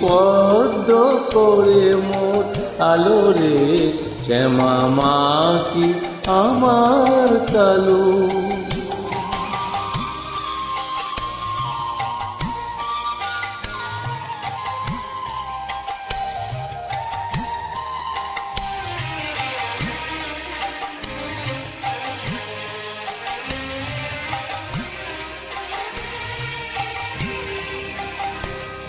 পদ্ম করে মোট আলো রে শ্যামা মা কি আমার কালো।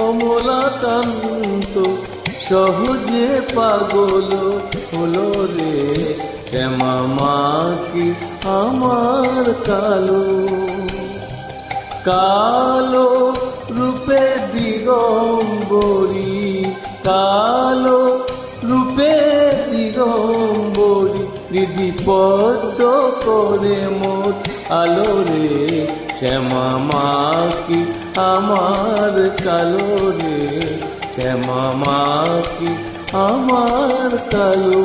কমলাকান্ত সহজে পাগল হলো রে। শ্যামা কি আমার কালো। কালো রূপে দিগম্বরী, কালো রূপে দিগম্বরী। পদ্ম করে মোট আলো রে, শ্যামা মা কি আমার কালো রে, শ্যামা মা কি আমার কালো।